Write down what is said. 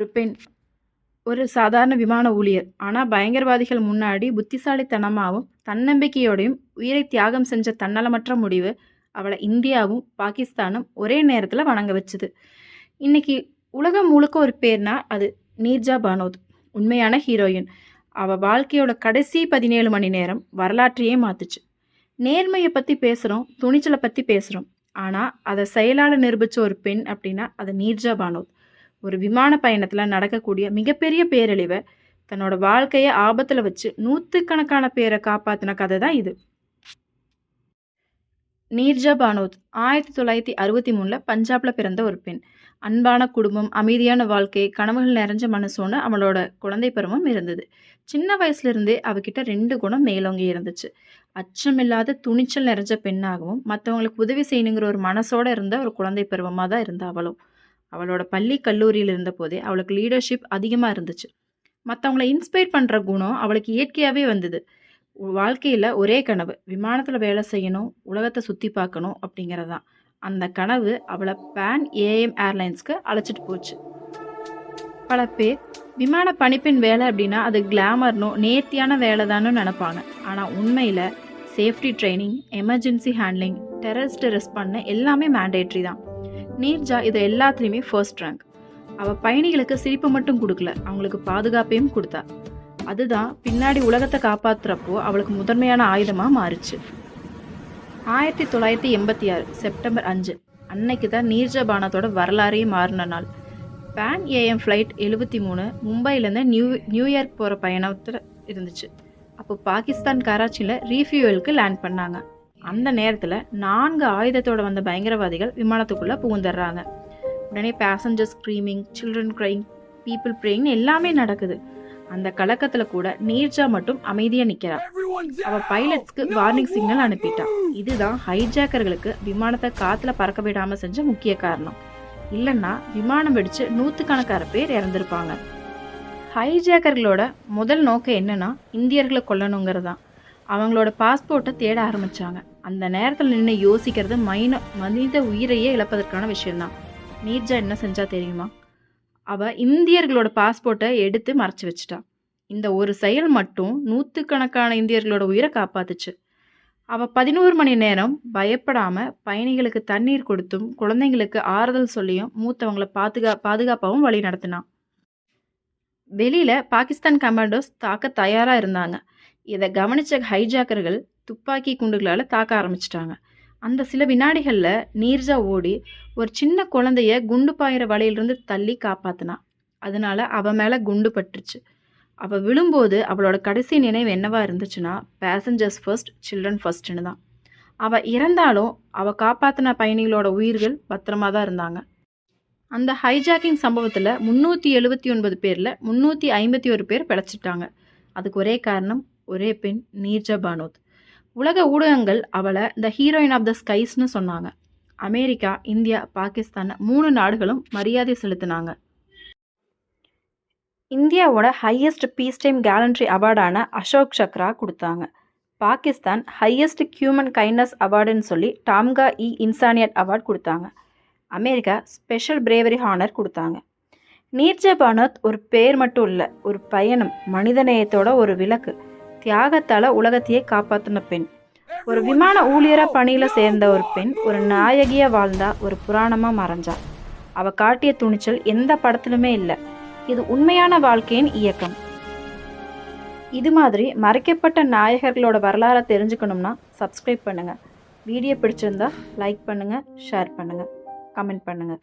ஒரு பெண் ஒரு சாதாரண விமான ஊழியர். ஆனால் பயங்கரவாதிகள் முன்னாடி புத்திசாலித்தனமாகவும் தன்னம்பிக்கையோடையும் உயிரை தியாகம் செஞ்ச தன்னலமற்ற முடிவு அவளை இந்தியாவும் பாகிஸ்தானும் ஒரே நேரத்தில் வணங்க வச்சுது. இன்னைக்கு உலகம் முழுக்க ஒரு பேர்னா அது நீர்ஜா பானோத் உண்மையான ஹீரோயின். அவள் வாழ்க்கையோட கடைசி பதினேழு மணி நேரம் வரலாற்றையே மாத்துச்சு. நேர்மையை பற்றி பேசுகிறோம் துணிச்சலை பற்றி பேசுகிறோம் ஆனால் அதை செயலாளர் நிரூபித்த ஒரு பெண் அப்படின்னா அது நீர்ஜா பானோத். ஒரு விமான பயணத்தில் நடக்கக்கூடிய மிகப்பெரிய பேரழிவை தன்னோட வாழ்க்கையை ஆபத்தில் வச்சு நூற்றுக்கணக்கான பேரை காப்பாற்றின கதை தான் இது. நீர்ஜா பானோத் ஆயிரத்தி தொள்ளாயிரத்தி அறுபத்தி மூணில் பஞ்சாபில் பிறந்த ஒரு பெண். அன்பான குடும்பம் அமைதியான வாழ்க்கை கனவுகள் நிறைஞ்ச மனசோன்னு அவளோட குழந்தை பருவம் இருந்தது. சின்ன வயசுலேருந்தே அவகிட்ட ரெண்டு குணம் மேலோங்கி இருந்துச்சு. அச்சமில்லாத துணிச்சல் நிறைஞ்ச பெண்ணாகவும் மற்றவங்களுக்கு உதவி செய்யணுங்கிற ஒரு மனசோட இருந்த ஒரு குழந்தை பருவமாக தான் இருந்தா அவளும். அவளோட பள்ளி கல்லூரியில் இருந்தபோதே அவளுக்கு லீடர்ஷிப் அதிகமாக இருந்துச்சு. மற்றவங்கள இன்ஸ்பயர் பண்ணுற குணம் அவளுக்கு இயற்கையாகவே வந்தது. வாழ்க்கையில் ஒரே கனவு விமானத்தில் வேலை செய்யணும் உலகத்தை சுற்றி பார்க்கணும் அப்படிங்கிறது தான் அந்த கனவு அவளை பேன் ஏஎம் ஏர்லைன்ஸ்க்கு அழைச்சிட்டு போச்சு. பல பேர் விமான பணிப்பெண் வேலை அப்படின்னா அது கிளாமர்னும் நேர்த்தியான வேலை தானும் நினப்பாங்க. ஆனால் உண்மையில் safety training emergency handling terrorist rest பண்ண எல்லாமே மேண்டேட்ரி தான். நீர்ஜா இது எல்லாத்துலேயுமே ஃபர்ஸ்ட் ரேங்க் அவள் பயணிகளுக்கு சிரிப்பு மட்டும் கொடுக்கல. அவங்களுக்கு பாதுகாப்பையும் கொடுத்தா. அதுதான் பின்னாடி உலகத்தை காப்பாற்றுறப்போ அவளுக்கு முதன்மையான ஆயுதமாக மாறுச்சு. ஆயிரத்தி தொள்ளாயிரத்தி எண்பத்தி ஆறு செப்டம்பர் அஞ்சு. அன்னைக்கு தான் நீர்ஜா பானத்தோட வரலாறையும் மாறின நாள். பேன் ஏஎம் ஃப்ளைட் எழுபத்தி மூணு மும்பையிலேருந்து நியூ நியூயார்க் போகிற பயணத்தில் இருந்துச்சு. அப்போ பாகிஸ்தான் கராச்சியில் ரீஃபியூவலுக்கு லேண்ட் பண்ணாங்க. அந்த நேரத்தில் நான்கு ஆயுதத்தோட வந்த பயங்கரவாதிகள் விமானத்துக்குள்ளே புகுந்துடுறாங்க உடனே passenger screaming children crying people praying எல்லாமே நடக்குது. அந்த கலக்கத்தில் கூட நீர்ஜா மட்டும் அமைதியாக நிற்கிறா அவள் பைலட்ஸ்க்கு வார்னிங் சிக்னல் அனுப்பிட்டா. இதுதான் ஹைஜாக்கர்களுக்கு விமானத்தை காற்றுல பறக்க விடாமல் செஞ்ச முக்கிய காரணம். இல்லைன்னா விமானம் வெடிச்சு நூற்றுக்கணக்கான பேர் இறந்துருப்பாங்க. ஹைஜாக்கர்களோட முதல் நோக்கம் என்னன்னா இந்தியர்களை கொல்லணுங்கிறது தான் அவங்களோட பாஸ்போர்ட்டை தேட ஆரம்பித்தாங்க அந்த நேரத்தில் நின்று யோசிக்கிறது மைன மனித உயிரையே இழப்பதற்கான விஷயம்தான். நீர்ஜா என்ன செஞ்சா தெரியுமா? அவள் இந்தியர்களோட பாஸ்போர்ட்டை எடுத்து மறைச்சி வச்சிட்டா. இந்த ஒரு செயல் மட்டும் நூற்றுக்கணக்கான இந்தியர்களோட உயிரை காப்பாத்துச்சு. அவள் பதினோரு மணி நேரம் பயப்படாமல் பயணிகளுக்கு தண்ணீர் கொடுத்தும் குழந்தைங்களுக்கு ஆறுதல் சொல்லியும் மூத்தவங்களை பாதுகா பாதுகாப்பாகவும் வழி நடத்தினான் வெளியில் பாகிஸ்தான் கமாண்டோஸ் தாக்க தயாராக இருந்தாங்க. இதை கவனித்த ஹைஜாக்கர்கள் துப்பாக்கி குண்டுகளால் தாக்க ஆரம்பிச்சிட்டாங்க. அந்த சில வினாடிகளில் நீர்ஜா ஓடி ஒரு சின்ன குழந்தைய குண்டு பாயிற வலையிலிருந்து தள்ளி காப்பாத்தினா. அதனால அவள் மேலே குண்டு பட்டுருச்சு. அவள் விழும்போது அவளோட கடைசி நினைவு என்னவா இருந்துச்சுன்னா பேசஞ்சர்ஸ் ஃபர்ஸ்ட் சில்ட்ரன் ஃபர்ஸ்ட்னு தான். அவள் இறந்தாலும் அவள் காப்பாற்றின பயணிகளோட உயிர்கள் பத்திரமா தான் இருந்தாங்க. அந்த ஹைஜாக்கிங் சம்பவத்தில் முந்நூற்றி எழுபத்தி ஒன்பது பேரில் முந்நூற்றி ஐம்பத்தி ஒரு பேர் பிழைச்சிட்டாங்க. அதுக்கு ஒரே காரணம் ஒரே பெண் நீர்ஜா பானோத். உலக ஊடகங்கள் அவளை த ஹீரோயின் ஆஃப் த ஸ்கைஸ்னு சொன்னாங்க. அமெரிக்கா இந்தியா பாகிஸ்தான் மூணு நாடுகளும் மரியாதை செலுத்தினாங்க. இந்தியாவோட ஹையஸ்ட் பீஸ் டைம் கேலண்ட்ரி அவார்டான அசோக் சக்ரா கொடுத்தாங்க. பாகிஸ்தான் ஹையஸ்ட் ஹியூமன் கைண்ட்னஸ் அவார்டுன்னு சொல்லி டாம்கா இ இன்சானியட் அவார்ட் கொடுத்தாங்க. அமெரிக்கா ஸ்பெஷல் பிரேவரி ஹானர் கொடுத்தாங்க. நீர்ஜபானத் ஒரு பேர் மட்டும் இல்லை ஒரு பயணம் மனிதநேயத்தோட ஒரு விளக்கு. தியாகத்தால் உலகத்தையே காப்பாற்றின பெண். ஒரு விமான ஊழியராக பணியில் சேர்ந்த ஒரு பெண் ஒரு நாயகியாக வாழ்ந்தா ஒரு புராணமாக மறைஞ்சா. அவள் காட்டிய துணிச்சல் எந்த படத்திலுமே இல்லை. இது உண்மையான வாழ்க்கையின் இயக்கம். இது மாதிரி மறைக்கப்பட்ட நாயகர்களோட வரலாறை தெரிஞ்சுக்கணும்னா சப்ஸ்கிரைப் பண்ணுங்கள் வீடியோ பிடிச்சிருந்தா லைக் பண்ணுங்கள் ஷேர் பண்ணுங்கள் கமெண்ட் பண்ணுங்கள்